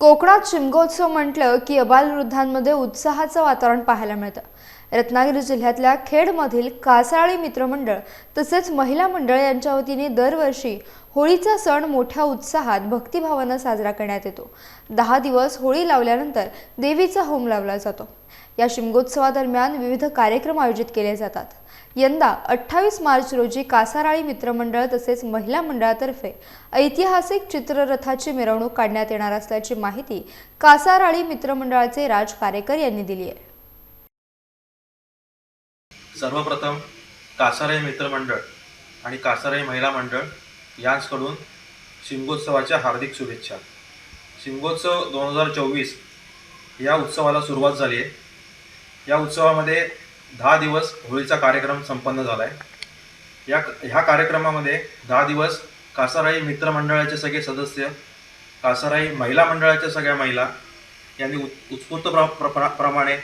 कोकणात शिमगोत्सव म्हटलं की अबालवृद्धांमध्ये उत्साहाचं वातावरण पाहायला मिळतं. रत्नागिरी जिल्ह्यातल्या खेडमधील कासाळी मित्रमंडळ तसेच महिला मंडळ यांच्या वतीने दरवर्षी होळीचा सण मोठ्या उत्साहात भक्तिभावानं साजरा करण्यात येतो. दहा दिवस होळी लावल्यानंतर देवीचा होम लावला जातो. या शिमगोत्सवादरम्यान विविध कार्यक्रम आयोजित केले जातात. यंदा अठ्ठावीस मार्च रोजी कासाराळी मित्रमंडळ तसेच महिला मंडळातर्फे ऐतिहासिक चित्ररथाची मिरवणूक काढण्यात येणार असल्याची माहिती कासाराळी मित्रमंडळाचे राज कारेकर यांनी दिली आहे. सर्वप्रथम कासाराई मित्रमंडळ आणि कासाराई महिला मंडळ यांचकडून शिमगोत्सवाच्या हार्दिक शुभेच्छा. शिमगोत्सव दोन हजार चोवीस या उत्सवाला सुरुवात झाली आहे. या उत्सवामध्ये दहा दिवस होळीचा कार्यक्रम संपन्न झाला आहे या ह्या कार्यक्रमामध्ये दहा दिवस कासाराई मित्रमंडळाचे सगळे सदस्य कासाराई महिला मंडळाच्या सगळ्या महिला यांनी उत् उत्स्फूर्त प्र प्रमाणे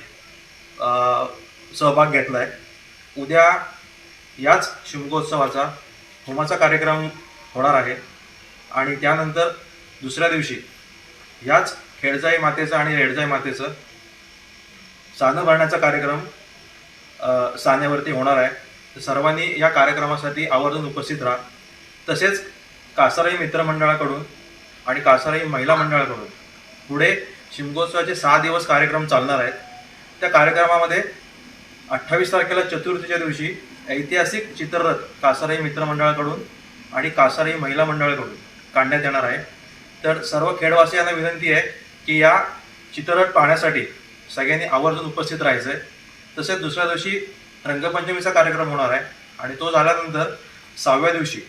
सहभाग घेतला आहे उद्या याच शिमगोत्सवाचा होमाचा कार्यक्रम होणार आहे. आणि त्यानंतर दुसऱ्या दिवशी याच खेळजाई मातेचं आणि रेडजाई मातेचं सानं भरण्याचा कार्यक्रम सान्यावरती सानेवरती होणार आहे. तर सर्वांनी या कार्यक्रमासाठी आवर्जून उपस्थित राहा. तसेच कासाराई मित्रमंडळाकडून आणि कासाराई महिला मंडळाकडून पुढे शिमगोत्सवाचे सहा दिवस कार्यक्रम चालणार आहेत. त्या कार्यक्रमामध्ये अठ्ठावीस तारखेला चतुर्थीच्या दिवशी ऐतिहासिक चित्ररथ कासाराई मित्रमंडळाकडून आणि कासाराई महिला मंडळाकडून काढण्यात येणार आहे. तर सर्व खेडवासियांना विनंती आहे की या चित्ररथ पाहण्यासाठी सगळ्यांनी आवर्जून उपस्थित राहायचं आहे तसेच दुसऱ्या दिवशी रंगपंचमीचा कार्यक्रम होणार आहे आणि तो झाल्यानंतर सहाव्या दिवशी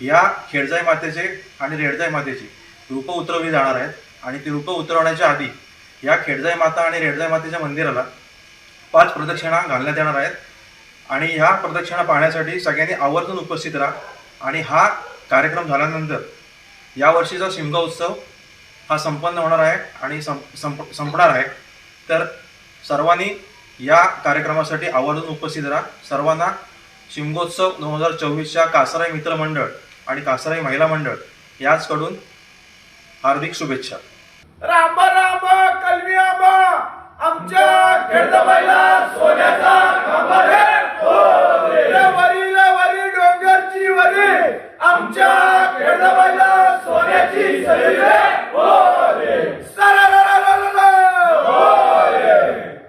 या खेडजाई मातेचे आणि रेडजाई मातेची रूपं उतरवली जाणार आहेत. आणि ती रूपं उतरवण्याच्या आधी या खेडजाई माता आणि रेडजाई मातेच्या मंदिराला पाच प्रदक्षिणा घालण्यात येणार आहेत. आणि ह्या प्रदक्षिणा पाहण्यासाठी सगळ्यांनी आवर्जून उपस्थित राहा. आणि हा कार्यक्रम झाल्यानंतर यावर्षीचा शिमगा उत्सव हा संपन्न होणार आहे आणि संप संप संपणार आहे. तर सर्वांनी या कार्यक्रमासाठी आवर्जून उपस्थित राहा. सर्वांना शिमगोत्सव दोन हजार चोवीसच्या कासराई मित्र मंडळ आणि कासराई महिला मंडळ याचकडून हार्दिक शुभेच्छा. राम राम कलवी आमच्या आमच्या खेळ